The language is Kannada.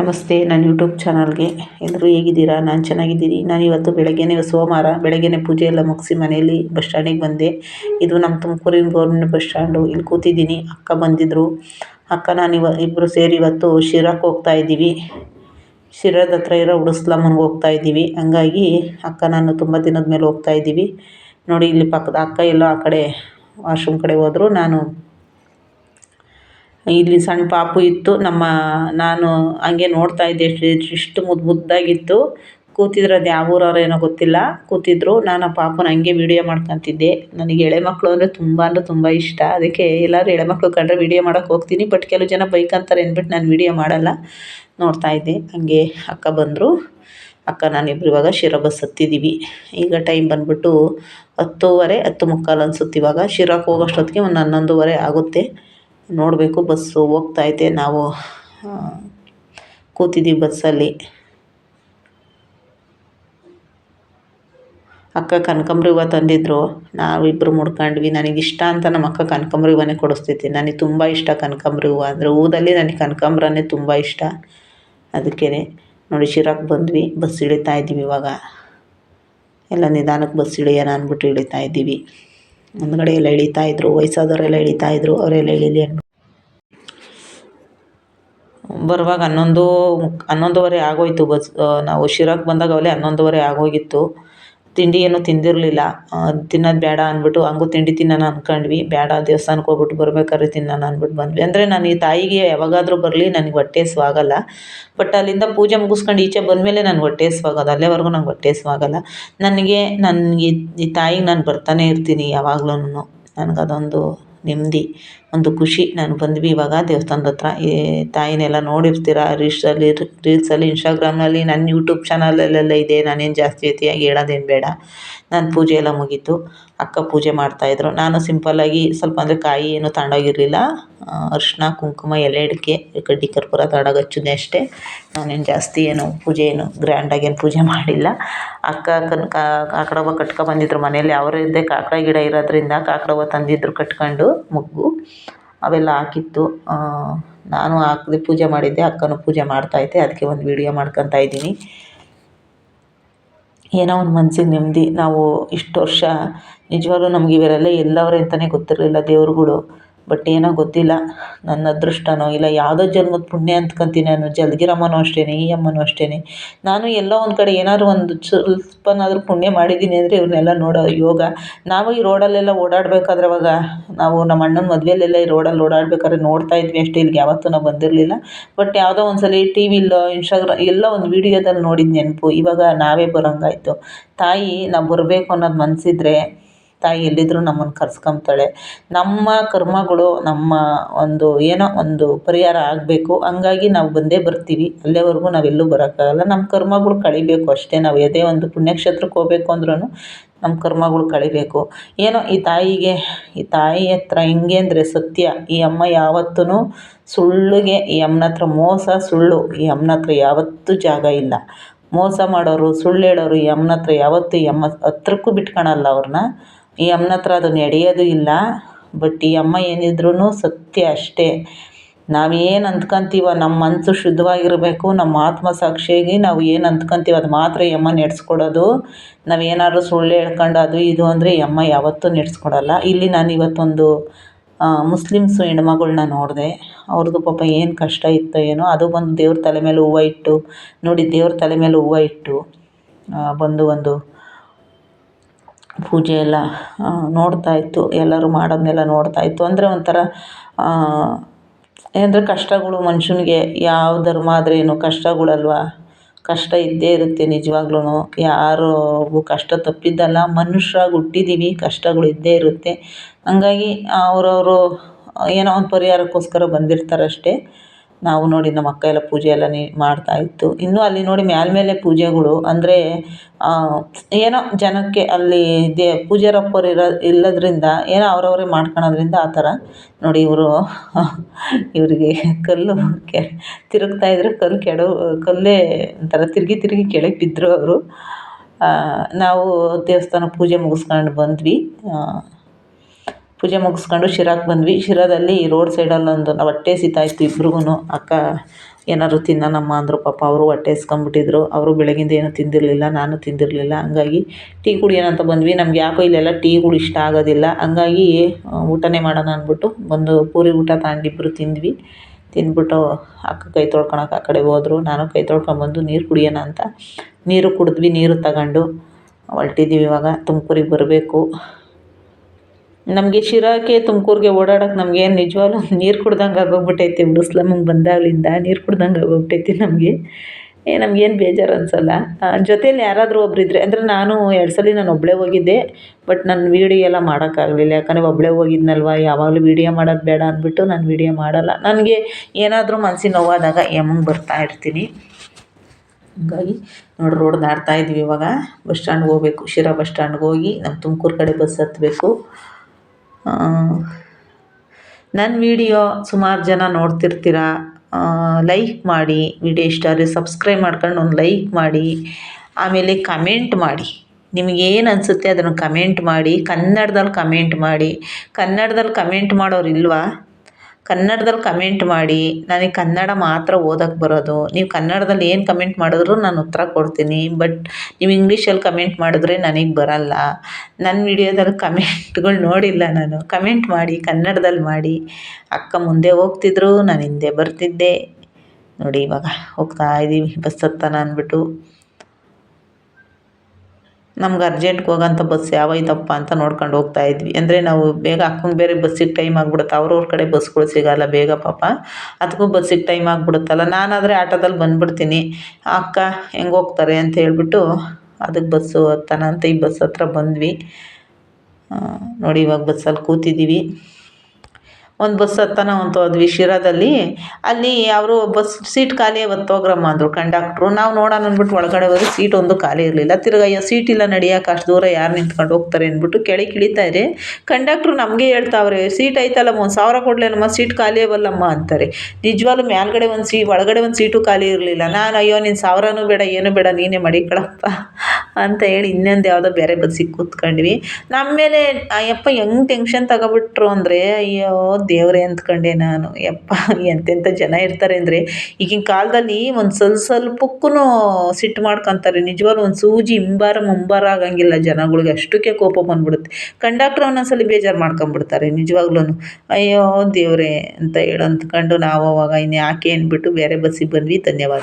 ನಮಸ್ತೆ, ನನ್ನ ಯೂಟ್ಯೂಬ್ ಚಾನಲ್ಗೆ. ಎಲ್ಲರೂ ಹೇಗಿದ್ದೀರಾ? ನಾನು ಚೆನ್ನಾಗಿದ್ದೀನಿ. ನಾನು ಇವತ್ತು ಬೆಳಗ್ಗೆನೇ ಸೋಮವಾರ, ಬೆಳಗ್ಗೆನೇ ಪೂಜೆ ಎಲ್ಲ ಮುಗಿಸಿ ಮನೆಯಲ್ಲಿ ಬಸ್ ಸ್ಟ್ಯಾಂಡಿಗೆ ಬಂದೆ. ಇದು ನಮ್ಮ ತುಮಕೂರಿನ ಗೌರ್ಮೆಂಟ್ ಬಸ್ ಸ್ಟ್ಯಾಂಡು. ಇಲ್ಲಿ ಕೂತಿದ್ದೀನಿ. ಅಕ್ಕ ಬಂದಿದ್ದರು ಅಕ್ಕ ನಾನು ಇವ ಇಬ್ಬರು ಸೇರಿ ಇವತ್ತು ಶಿರಾಕ್ಕೆ ಹೋಗ್ತಾ ಇದ್ದೀವಿ. ಶಿರಾದ ಹತ್ರ ಇರೋ ಉಡಿಸ್ಲಮ್ಮನ್ಗೆ ಹೋಗ್ತಾ ಇದ್ದೀವಿ. ಹಂಗಾಗಿ ಅಕ್ಕ ನಾನು ತುಂಬ ದಿನದ ಮೇಲೆ ಹೋಗ್ತಾ ಇದ್ದೀವಿ. ನೋಡಿ, ಇಲ್ಲಿ ಪಕ್ಕದ ಅಕ್ಕ ಎಲ್ಲ ಆ ಕಡೆ ವಾಶ್ರೂಮ್ ಕಡೆ ಹೋದರು. ನಾನು ಇಲ್ಲಿ ಸಣ್ಣ ಪಾಪು ಇತ್ತು. ನಮ್ಮ ನಾನು ಹಂಗೆ ನೋಡ್ತಾ ಇದ್ದೆ. ಇಷ್ಟು ಮುದ್ದು ಮುದ್ದಾಗಿತ್ತು. ಕೂತಿದ್ರು ಅದು ಯಾವ ಏನೋ ಗೊತ್ತಿಲ್ಲ. ಕೂತಿದ್ರು. ನಾನು ಆ ಪಾಪುನ ಹಂಗೆ ವೀಡಿಯೋ ಮಾಡ್ಕೊತಿದ್ದೆ. ನನಗೆ ಎಳೆ ಮಕ್ಕಳು ಅಂದರೆ ತುಂಬ ಅಂದರೆ ತುಂಬ ಇಷ್ಟ. ಅದಕ್ಕೆ ಎಲ್ಲರೂ ಎಳೆ ಮಕ್ಕಳು ಕಂಡ್ರೆ ವೀಡಿಯೋ ಮಾಡೋಕೆ ಹೋಗ್ತೀನಿ. ಬಟ್ ಕೆಲವು ಜನ ಬೈಕಂತಾರೆ ಅಂದ್ಬಿಟ್ಟು ನಾನು ವೀಡಿಯೋ ಮಾಡಲ್ಲ. ನೋಡ್ತಾ ಇದ್ದೆ. ಹಂಗೆ ಅಕ್ಕ ಬಂದರು. ಅಕ್ಕ ನಾನಿಬ್ರು ಇವಾಗ ಶಿರಾ ಬಸ್ ಹತ್ತಿದ್ದೀವಿ ಈಗ ಟೈಮ್ ಬಂದ್ಬಿಟ್ಟು ಹತ್ತೂವರೆ, ಹತ್ತು ಮುಕ್ಕಾಲು ಅನ್ಸುತ್ತೆ ಇವಾಗ. ಶಿರಾಕ್ಕೆ ಹೋಗೋಷ್ಟೊತ್ತಿಗೆ ಒಂದು ಹನ್ನೊಂದುವರೆ ಆಗುತ್ತೆ. ನೋಡಬೇಕು ಬಸ್ಸು ಹೋಗ್ತೈತೆ ನಾವು ಕೂತಿದ್ದೀವಿ ಬಸ್ಸಲ್ಲಿ ಅಕ್ಕ ಕನಕಾಂಬ್ರಿ ಹೂವು ತಂದಿದ್ರು. ನಾವಿಬ್ಬರು ಮುಡ್ಕೊಂಡ್ವಿ. ಇಷ್ಟ ಅಂತ ನಮ್ಮ ಅಕ್ಕ ಕನಕಾಂಬ್ರಿ ಹೂವನ್ನೇ ಕೊಡಿಸ್ತೈತಿ ನನಗೆ ತುಂಬ ಇಷ್ಟ ಕನಕಾಂಬ್ರಿ ಹೂವು ಅಂದರೆ ಹೂದಲ್ಲಿ ನನಗೆ ಕನಕಾಂಬ್ರನೇ ತುಂಬ ಇಷ್ಟ. ಅದಕ್ಕೇ ನೋಡಿ ಶಿರಾಕ್ಕೆ ಬಂದ್ವಿ. ಬಸ್ ಇಳಿತಾ ಇದ್ದೀವಿ ಇವಾಗ. ಎಲ್ಲ ನಿಧಾನಕ್ಕೆ ಬಸ್ ಇಳಿಯೋಣ ಅಂದ್ಬಿಟ್ಟು ಇಳಿತಾ ಇದ್ದೀವಿ. ಮುಂದ್ಗಡೆ ಎಲ್ಲ ಇಳಿತಾಯಿದ್ರು ವಯಸ್ಸಾದವರೆಲ್ಲ ಇಳಿತಾಯಿದ್ರು ಅವರೆಲ್ಲ ಇಳಿಲಿ ಅಂದ್ಬಿಟ್ಟು. ಬರುವಾಗ ಹನ್ನೊಂದು ಹನ್ನೊಂದುವರೆ ಆಗೋಯಿತು ಬಸ್ ನಾವು ಶಿರಾಕ್ಕೆ ಬಂದಾಗ ಅವಲೇ ಹನ್ನೊಂದುವರೆ ಆಗೋಗಿತ್ತು. ತಿಂಡಿ ಏನೂ ತಿಂದಿರಲಿಲ್ಲ ತಿನ್ನೋದು ಬೇಡ ಅಂದ್ಬಿಟ್ಟು ಹಂಗೂ ತಿಂಡಿ ತಿನ್ನೋಣ ಅಂದ್ಕೊಂಡ್ವಿ ಬೇಡ ದೇವಸ್ಥಾನಕ್ಕೆ ಹೋಗ್ಬಿಟ್ಟು ಬರ್ಬೇಕಾದ್ರೆ ತಿನ್ನೋಣ ಅಂದ್ಬಿಟ್ಟು ಬಂದ್ವಿ. ಅಂದರೆ ನಾನು ಈ ತಾಯಿಗೆ ಯಾವಾಗಾದರೂ ಬರಲಿ, ನನಗೆ ಹೊಟ್ಟೆ ಸ್ವಾಗಲ್ಲ ಬಟ್ ಅಲ್ಲಿಂದ ಪೂಜೆ ಮುಗಿಸ್ಕೊಂಡು ಈಚೆ ಬಂದಮೇಲೆ ನನಗೆ ಹೊಟ್ಟೆ ಹಸ್ವಾಗೋದು. ಅಲ್ಲೇವರೆಗೂ ನಂಗೆ ಹೊಟ್ಟೆ ಸ್ವಾಗಲ್ಲ ನನಗೆ ನನಗೆ ಈ ತಾಯಿಗೆ ನಾನು ಬರ್ತಾನೆ ಇರ್ತೀನಿ ಯಾವಾಗ್ಲೂ ನನಗದೊಂದು ನೆಮ್ಮದಿ. ಒಂದು ಖುಷಿ. ನಾನು ಬಂದ್ವಿ ಇವಾಗ ದೇವಸ್ಥಾನದ ಹತ್ರ. ಈ ತಾಯಿನೆಲ್ಲ ನೋಡಿರ್ತೀರ? ರೀಲ್ಸಲ್ಲಿ ರೀಲ್ಸಲ್ಲಿ, ಇನ್ಸ್ಟಾಗ್ರಾಮ್ನಲ್ಲಿ, ನನ್ನ ಯೂಟ್ಯೂಬ್ ಚಾನಲಲ್ಲೆಲ್ಲ ಇದೆ. ನಾನೇನು ಜಾಸ್ತಿ ಅತಿಯಾಗಿ ಹೇಳೋದೇನು ಬೇಡ. ನನ್ನ ಪೂಜೆ ಎಲ್ಲ ಮುಗೀತು. ಅಕ್ಕ ಪೂಜೆ ಮಾಡ್ತಾಯಿದ್ರು ನಾನು ಸಿಂಪಲ್ಲಾಗಿ ಸ್ವಲ್ಪ ಅಂದರೆ ಕಾಯಿ ಏನು ತಗೊಂಡೋಗಿರಲಿಲ್ಲ. ಅರಿಶಿನ ಕುಂಕುಮ, ಎಲೆ ಅಡಿಕೆ, ಕಡ್ಡಿ ಕರ್ಪೂರ ತಗೊಂಡೋಗಿ ಹಚ್ಚಿದ್ದೆ ಅಷ್ಟೇ. ನಾನೇನು ಜಾಸ್ತಿ ಏನು ಪೂಜೆ ಏನು ಗ್ರ್ಯಾಂಡಾಗಿ ಏನು ಪೂಜೆ ಮಾಡಿಲ್ಲ. ಅಕ್ಕ ಕನಕ ಕಾಕಡ ಹೂವು ಕಟ್ಕೊ ಬಂದಿದ್ರು ಮನೆಯಲ್ಲಿ. ಅವರದ್ದೇ ಕಾಕಡ ಗಿಡ ಇರೋದ್ರಿಂದ ಕಾಕಡ ತಂದಿದ್ರು ಕಟ್ಕೊಂಡು ಮೊಗ್ಗು. ಅವೆಲ್ಲ ಹಾಕಿತ್ತು. ನಾನು ಹಾಕ್ದೆ ಪೂಜೆ ಮಾಡಿದ್ದೆ, ಅಕ್ಕನೂ ಪೂಜೆ ಮಾಡ್ತಾಯಿದ್ದೆ ಅದಕ್ಕೆ ಒಂದು ವಿಡಿಯೋ ಮಾಡ್ಕೊತಾ ಇದ್ದೀನಿ. ಏನೋ ಒಂದು ಮನಸ್ಸಿಗೆ ನೆಮ್ಮದಿ. ನಾವು ಇಷ್ಟು ವರ್ಷ ನಿಜವಾಗ್ಲೂ ನಮ್ಗೆ ಇವರೆಲ್ಲ ಎಲ್ಲವ್ರೆ ಅಂತಲೇ ಗೊತ್ತಿರಲಿಲ್ಲ ದೇವ್ರುಗಳು. ಬಟ್ ಏನೋ ಗೊತ್ತಿಲ್ಲ. ನನ್ನ ಅದೃಷ್ಟನೋ ಇಲ್ಲ, ಯಾವುದೋ ಜನ್ಮದ ಪುಣ್ಯ ಅಂದ್ಕೊಂತೀನಿ ನಾನು. ಜಲಗಿರಮ್ಮನೂ ಅಷ್ಟೇ ಈ ಅಮ್ಮನೂ ಅಷ್ಟೇ ನಾನು ಎಲ್ಲೋ ಒಂದು ಕಡೆ ಏನಾದ್ರು ಒಂದು ಸ್ವಲ್ಪನಾದರೂ ಪುಣ್ಯ ಮಾಡಿದ್ದೀನಿ ಅಂದರೆ ಇವ್ರನ್ನೆಲ್ಲ ನೋಡೋ ಯೋಗ. ನಾವು ಈ ರೋಡಲ್ಲೆಲ್ಲ ಓಡಾಡಬೇಕಾದ್ರೆ ಅವಾಗ ನಾವು ನಮ್ಮ ಅಣ್ಣನ ಮದುವೆಯಲ್ಲೆಲ್ಲ ಈ ರೋಡಲ್ಲಿ ಓಡಾಡ್ಬೇಕಾದ್ರೆ ನೋಡ್ತಾ ಇದ್ವಿ ಅಷ್ಟೇ, ಇಲ್ಲಿಗೆ ಯಾವತ್ತೂ ನಾವು ಬಂದಿರಲಿಲ್ಲ. ಬಟ್ ಯಾವುದೋ ಒಂದು ಸಲ ಟಿ ವಿಲೋ ಇನ್ಸ್ಟಾಗ್ರಾಮ್ ಎಲ್ಲೋ ಒಂದು ವೀಡಿಯೋದಲ್ಲಿ ನೋಡಿದ ನೆನಪು. ಇವಾಗ ನಾವೇ ಬರೋಂಗಾಯ್ತು. ತಾಯಿ, ನಾವು ಬರಬೇಕು ಅನ್ನೋದು ಮನಸ್ಸಿದ್ರೆ ತಾಯಿ ಎಲ್ಲಿದ್ದರೂ ನಮ್ಮನ್ನು ಕರ್ಸ್ಕೊಂತಾಳೆ. ನಮ್ಮ ಕರ್ಮಗಳು ನಮ್ಮ ಒಂದು ಏನೋ ಒಂದು ಪರಿಹಾರ ಆಗಬೇಕು. ಹಂಗಾಗಿ ನಾವು ಬಂದೇ ಬರ್ತೀವಿ. ಅಲ್ಲಿವರೆಗೂ ನಾವೆಲ್ಲೂ ಬರೋಕ್ಕಾಗಲ್ಲ. ನಮ್ಮ ಕರ್ಮಗಳು ಕಳಿಬೇಕು ಅಷ್ಟೇ. ನಾವು ಯಾವುದೇ ಒಂದು ಪುಣ್ಯಕ್ಷೇತ್ರಕ್ಕೆ ಹೋಗ್ಬೇಕು ಅಂದ್ರೂ ನಮ್ಮ ಕರ್ಮಗಳು ಕಳಿಬೇಕು. ಏನೋ ಈ ತಾಯಿಗೆ, ಈ ತಾಯಿ ಹತ್ರ ಹೆಂಗೆ ಅಂದರೆ ಸತ್ಯ. ಈ ಅಮ್ಮ ಯಾವತ್ತೂ ಸುಳ್ಳಿಗೆ, ಈ ಅಮ್ಮನ ಹತ್ರ ಮೋಸ ಸುಳ್ಳು. ಈ ಅಮ್ಮನ ಹತ್ರ ಯಾವತ್ತೂ ಜಾಗ ಇಲ್ಲ. ಮೋಸ ಮಾಡೋರು, ಸುಳ್ಳು ಹೇಳೋರು ಈ ಅಮ್ಮನ ಹತ್ರ ಯಾವತ್ತೂ ಈ ಅಮ್ಮ ಹತ್ರಕ್ಕೂ ಬಿಟ್ಕೊಳಲ್ಲ ಅವ್ರನ್ನ. ಈ ಅಮ್ಮನ ಹತ್ರ ಅದು ನಡೆಯೋದು ಇಲ್ಲ. ಬಟ್ ಈ ಅಮ್ಮ ಏನಿದ್ರೂ ಸತ್ಯ ಅಷ್ಟೇ. ನಾವು ಏನು ಅಂದ್ಕೊಂತೀವೋ ನಮ್ಮ ಮನಸ್ಸು ಶುದ್ಧವಾಗಿರಬೇಕು ನಮ್ಮ ಆತ್ಮ ಸಾಕ್ಷಿಯಾಗಿ ನಾವು ಏನು ಅಂದ್ಕೊಂತೀವೋ ಅದು ಮಾತ್ರ ಈ ಅಮ್ಮ ನಡೆಸ್ಕೊಡೋದು. ಏನಾದರೂ ಸುಳ್ಳು ಹೇಳ್ಕೊಂಡು ಅದು ಇದು ಅಂದರೆ ಈ ಅಮ್ಮ ಯಾವತ್ತೂ ನಡೆಸ್ಕೊಡಲ್ಲ. ಇಲ್ಲಿ ನಾನು ಇವತ್ತೊಂದು ಮುಸ್ಲಿಮ್ಸ್ ಹೆಣ್ಮಗಳ್ನ ನೋಡಿದೆ. ಅವ್ರದ್ದು ಪಾಪ ಏನು ಕಷ್ಟ ಇತ್ತೋ ಏನೋ, ಅದು ಬಂದು ದೇವ್ರ ತಲೆ ಮೇಲೆ ಹೂವು ಇಟ್ಟು, ನೋಡಿ ದೇವ್ರ ತಲೆ ಮೇಲೆ ಹೂವು ಇಟ್ಟು ಬಂದು ಒಂದು ಪೂಜೆ ಎಲ್ಲ ನೋಡ್ತಾ ಇತ್ತು, ಎಲ್ಲರೂ ಮಾಡೋದನ್ನೆಲ್ಲ ನೋಡ್ತಾ ಇತ್ತು. ಅಂದರೆ ಒಂಥರ ಏನಂದರೆ ಕಷ್ಟಗಳು ಮನುಷ್ಯನಿಗೆ ಯಾವ ಧರ್ಮ ಆದ್ರೇನು ಕಷ್ಟಗಳಲ್ವ? ಕಷ್ಟ ಇದ್ದೇ ಇರುತ್ತೆ ನಿಜವಾಗ್ಲೂ ಯಾರಿಗೂ ಕಷ್ಟ ತಪ್ಪಿದ್ದಲ್ಲ, ಮನುಷ್ಯರಾಗಿ ಹುಟ್ಟಿದ್ದೀವಿ ಕಷ್ಟಗಳು ಇದ್ದೇ ಇರುತ್ತೆ. ಹಂಗಾಗಿ ಅವ್ರವರು, ಏನೋ ಒಂದು ಪರಿಹಾರಕ್ಕೋಸ್ಕರ ಬಂದಿರ್ತಾರಷ್ಟೇ. ನಾವು ನೋಡಿ ನಮ್ಮ ಅಕ್ಕ ಎಲ್ಲ ಪೂಜೆ ಎಲ್ಲ ನೀ ಮಾಡ್ತಾಯಿತ್ತು ಇನ್ನೂ ಅಲ್ಲಿ ನೋಡಿ ಮ್ಯಾಲ ಮೇಲೆ ಪೂಜೆಗಳು, ಅಂದರೆ ಏನೋ ಜನಕ್ಕೆ ಅಲ್ಲಿ ದೇ ಪೂಜಾರಪ್ಪರು ಇರೋ, ಇಲ್ಲದ್ರಿಂದ, ಏನೋ ಅವರವರೇ ಮಾಡ್ಕೊಳೋದ್ರಿಂದ ಆ ಥರ ನೋಡಿ ಇವರು, ಇವರಿಗೆ ಕಲ್ಲು ಕೆ, ತಿರುಗ್ತಾ ಇದ್ರೆ, ಕಲ್ಲು ಕೆಡವು ಕಲ್ಲೇ ಒಂಥರ ತಿರುಗಿ ತಿರುಗಿ ಕೆಳಗೆ ಬಿದ್ದರು ಅವರು. ನಾವು ದೇವಸ್ಥಾನ ಪೂಜೆ ಮುಗಿಸ್ಕೊಂಡು ಬಂದ್ವಿ. ಪೂಜೆ ಮುಗಿಸ್ಕೊಂಡು ಶಿರಾಕ್ಕೆ ಬಂದ್ವಿ. ಶಿರಾದಲ್ಲಿ ರೋಡ್ ಸೈಡಲ್ಲೊಂದು ಹೊಟ್ಟೆ ಹಸಿತಾ ಇತ್ತು ಇಬ್ರಿಗೂ ಅಕ್ಕ ಏನಾದ್ರು ತಿನ್ನೋಣಮ್ಮ ಅಂದರು ಪಾಪ ಅವರು ಹೊಟ್ಟೆ ಹಸ್ಕೊಂಬಿಟ್ಟಿದ್ರು ಅವರು ಬೆಳಗಿಂದ ಏನೂ ತಿಂದಿರಲಿಲ್ಲ, ನಾನು ತಿಂದಿರಲಿಲ್ಲ. ಹಂಗಾಗಿ ಟೀ ಕುಡಿಯೋಣ ಅಂತ ಬಂದ್ವಿ. ನಮ್ಗೆ ಯಾಕೋ ಇಲ್ಲೆಲ್ಲ ಟೀಗಳು ಇಷ್ಟ ಆಗೋದಿಲ್ಲ. ಹಂಗಾಗಿ ಊಟನೇ ಮಾಡೋಣ ಅಂದ್ಬಿಟ್ಟು ಒಂದು ಪೂರಿ ಊಟ ತಗೊಂಡು ತಿಂದ್ವಿ. ತಿಂದ್ಬಿಟ್ಟು ಅಕ್ಕ ಕೈ ತೊಳ್ಕೊಳಕ್ಕೆ ಆ ಕಡೆ ಹೋದರು. ನಾನು ಕೈ ತೊಳ್ಕೊಂಬಂದು ನೀರು ಕುಡಿಯೋಣ ಅಂತ. ನೀರು ಕುಡಿದ್ವಿ, ನೀರು ತಗೊಂಡು. ಹೊರ್ಟಿದ್ದೀವಿ ಇವಾಗ. ತುಮಕೂರಿಗೆ ಬರಬೇಕು. ನಮಗೆ ಶಿರಾಕ್ಕೆ ತುಮಕೂರಿಗೆ ಓಡಾಡೋಕೆ ನಮಗೇನು ನಿಜವಾಗ್ಲೂ ನೀರು ಕುಡ್ದಂಗೆ ಆಗೋಗ್ಬಿಟ್ಟೈತೆ ಬಿಡಿಸ್ಲಮ್ಮಗೆ ಬಂದಾಗಲಿಂದ, ನೀರು ಕುಡ್ದಂಗೆ ಆಗೋಗ್ಬಿಟ್ಟೈತಿ ನಮಗೆ. ಏ, ನಮಗೇನು ಬೇಜಾರು ಅನ್ಸಲ್ಲ. ಜೊತೇಲಿ ಯಾರಾದರೂ ಒಬ್ರು ಇದ್ದರೆ ಅಂದರೆ ನಾನು ಎರಡು ಸಲ ನಾನು ಒಬ್ಬಳೇ ಹೋಗಿದ್ದೆ, ಬಟ್ ನಾನು ವೀಡಿಯೋ ಎಲ್ಲ ಮಾಡೋಕ್ಕಾಗಲಿಲ್ಲ. ಯಾಕಂದರೆ ಒಬ್ಬಳೇ ಹೋಗಿದ್ನಲ್ವ, ಯಾವಾಗಲೂ ವೀಡಿಯೋ ಮಾಡೋದು ಬೇಡ ಅಂದ್ಬಿಟ್ಟು ನಾನು ವೀಡಿಯೋ ಮಾಡಲ್ಲ. ನನಗೆ ಏನಾದರೂ ಮನ್ಸಿಗೆ ನೋವಾದಾಗ ಯಮಂಗೆ ಬರ್ತಾ ಇರ್ತೀನಿ. ಹಂಗಾಗಿ ನೋಡಿ ರೋಡ್ ದಾಡ್ತಾ ಇದ್ವಿ ಇವಾಗ. ಬಸ್ ಸ್ಟ್ಯಾಂಡ್ಗೆ ಹೋಗ್ಬೇಕು, ಶಿರಾ ಬಸ್ ಸ್ಟ್ಯಾಂಡ್ಗೆ ಹೋಗಿ ನಮ್ಮ ತುಮಕೂರು ಕಡೆ ಬಸ್ ಹತ್ತಬೇಕು ನನ್ನ ವೀಡಿಯೋ ಸುಮಾರು ಜನ ನೋಡ್ತಿರ್ತೀರ ಲೈಕ್ ಮಾಡಿ, ವಿಡಿಯೋ ಇಷ್ಟ ಆದರೆ ಸಬ್ಸ್ಕ್ರೈಬ್ ಮಾಡ್ಕೊಂಡು ಒಂದು ಲೈಕ್ ಮಾಡಿ, ಆಮೇಲೆ ಕಮೆಂಟ್ ಮಾಡಿ. ನಿಮಗೇನು ಅನಿಸುತ್ತೆ ಅದನ್ನು ಕಮೆಂಟ್ ಮಾಡಿ ಕನ್ನಡದಲ್ಲಿ ಕಮೆಂಟ್ ಮಾಡಿ. ಕನ್ನಡದಲ್ಲಿ ಕಮೆಂಟ್ ಮಾಡೋರು ಇಲ್ವಾ? ಕನ್ನಡದಲ್ಲಿ ಕಮೆಂಟ್ ಮಾಡಿ, ನನಗೆ ಕನ್ನಡ ಮಾತ್ರ ಓದಕ್ಕೆ ಬರೋದು, ನೀವು ಕನ್ನಡದಲ್ಲಿ ಏನು ಕಮೆಂಟ್ ಮಾಡಿದ್ರು ನಾನು ಉತ್ತರ ಕೊಡ್ತೀನಿ ಬಟ್ ನೀವು ಇಂಗ್ಲೀಷಲ್ಲಿ ಕಮೆಂಟ್ ಮಾಡಿದ್ರೆ ನನಗೆ ಬರಲ್ಲ. ನನ್ನ ವಿಡಿಯೋದಲ್ಲಿ ಕಮೆಂಟ್ಗಳು ನೋಡಿಲ್ಲ ನಾನು. ಕಮೆಂಟ್ ಮಾಡಿ, ಕನ್ನಡದಲ್ಲಿ ಮಾಡಿ. ಅಕ್ಕ ಮುಂದೆ ಹೋಗ್ತಿದ್ರು, ನಾನು ಹಿಂದೆ ಬರ್ತಿದ್ದೆ. ನೋಡಿ ಇವಾಗ ಹೋಗ್ತಾ ಇದ್ದೀವಿ ಬಸ್ ಹತ್ತೋಣ ಅಂದ್ಬಿಟ್ಟು. ನಮ್ಗೆ ಅರ್ಜೆಂಟ್ಗೆ ಹೋಗೋಂಥ ಬಸ್ ಯಾವೈತಪ್ಪ ಅಂತ ನೋಡ್ಕೊಂಡು ಹೋಗ್ತಾ ಇದ್ವಿ. ಅಂದರೆ ನಾವು ಬೇಗ ಅಕ್ಕಂಗೆ ಬೇರೆ ಬಸ್ಸಿಗೆ ಟೈಮ್ ಆಗ್ಬಿಡುತ್ತೆ. ಅವ್ರವ್ರ ಕಡೆ ಬಸ್ಗಳು ಸಿಗೋಲ್ಲ ಬೇಗ ಪಾಪ. ಅದಕ್ಕೂ ಬಸ್ಸಿಗೆ ಟೈಮ್ ಆಗ್ಬಿಡುತ್ತಲ್ಲ. ನಾನಾದರೆ ಆಟೋದಲ್ಲಿ ಬಂದ್ಬಿಡ್ತೀನಿ. ಅಕ್ಕ ಹೆಂಗೆ ಹೋಗ್ತಾರೆ ಅಂತ ಹೇಳಿಬಿಟ್ಟು ಅದಕ್ಕೆ ಬಸ್ಸು ಹತ್ತೋಣ ಅಂತ ಈ ಬಸ್ ಹತ್ರ ಬಂದ್ವಿ. ನೋಡಿ ಇವಾಗ ಬಸ್ಸಲ್ಲಿ ಕೂತಿದ್ದೀವಿ ಒಂದು ಬಸ್ ಹತ್ತನ ಅಂತ ಹೋದ್ವಿ ಶಿರಾದಲ್ಲಿ. ಅಲ್ಲಿ ಅವರು ಬಸ್ ಸೀಟ್ ಖಾಲಿ ಹೊತ್ತೋಗ್ರಮ್ಮ ಅಂದರು ಕಂಡಕ್ಟ್ರು. ನಾವು ನೋಡೋಣ ಅಂದ್ಬಿಟ್ಟು ಒಳಗಡೆ ಹೋದ್ರೆ ಸೀಟ್ ಒಂದು ಖಾಲಿ ಇರಲಿಲ್ಲ. ತಿರ್ಗಿ ಅಯ್ಯೋ, ಸೀಟ್ ಇಲ್ಲ ನಡಿಯಕ್ಕೆ ಅಷ್ಟು ದೂರ ಯಾರು ನಿಂತ್ಕೊಂಡು ಹೋಗ್ತಾರೆ ಅಂದ್ಬಿಟ್ಟು ಕೆಳಗೆ ಇಳಿತಾ ಇದೆ ಕಂಡಕ್ಟ್ರು ನಮಗೆ ಹೇಳ್ತಾವ್ರೆ, ಸೀಟ್ ಐತಲ್ಲಮ್ಮ ಒಂದು ಸಾವಿರ ಕೊಡಲೇನಮ್ಮ, ಸೀಟ್ ಖಾಲಿ ಅವಲ್ಲಮ್ಮ ಅಂತಾರೆ. ನಿಜವಾಗ್ಲೂ ಮೇಲ್ಗಡೆ ಒಂದು ಸೀ, ಒಳಗಡೆ ಒಂದು ಸೀಟು ಖಾಲಿ ಇರಲಿಲ್ಲ. ನಾನು, ಅಯ್ಯೋ ನಿನ್ನ ಸಾವಿರನೂ ಬೇಡ, ಏನು ಬೇಡ, ನೀನೇ ಮಡಿಕೊಳಪ್ಪ ಅಂತ ಹೇಳಿ ಇನ್ನೊಂದು ಯಾವುದೋ ಬೇರೆ ಬಸ್ಸಿಗೆ ಕೂತ್ಕೊಂಡ್ವಿ. ನಮ್ಮ ಮೇಲೆ, ಅಯ್ಯಪ್ಪ ಹೆಂಗೆ ಟೆನ್ಷನ್ ತಗೊಬಿಟ್ರು ಅಂದರೆ, ಅಯ್ಯೋ ದೇವರೇ ಅಂದ್ಕೊಂಡೆ ನಾನು. ಯಪ್ಪ ಎಂತೆಂಥ ಜನ ಇರ್ತಾರೆ ಅಂದರೆ, ಈಗಿನ ಕಾಲದಲ್ಲಿ ಒಂದು ಸ್ವಲ್ಪ ಸ್ವಲ್ಪಕ್ಕೂ ಸಿಟ್ಟು ಮಾಡ್ಕೊಂತಾರೆ. ನಿಜವಾಗ್ಲೂ ಒಂದು ಸೂಜಿ ಇಂಬಾರ ಮುಂಬಾರ ಆಗಂಗಿಲ್ಲ ಜನಗಳಿಗೆ. ಅಷ್ಟಕ್ಕೆ ಕೋಪ ಬಂದ್ಬಿಡುತ್ತೆ. ಕಂಡಕ್ಟ್ರ್ ಒಂದೊಂದ್ಸಲ ಬೇಜಾರು ಮಾಡ್ಕೊಂಬಿಡ್ತಾರೆ ನಿಜವಾಗ್ಲೂ ಅಯ್ಯೋ ದೇವರೇ ಅಂತ ಹೇಳಿ ಅಂದ್ಕೊಂಡು ನಾವು ಅವಾಗ ಇನ್ನು ಯಾಕೆ ಅಂದ್ಬಿಟ್ಟು ಬೇರೆ ಬಸ್ಸಿಗೆ ಬಂದ್ವಿ. ಧನ್ಯವಾದ.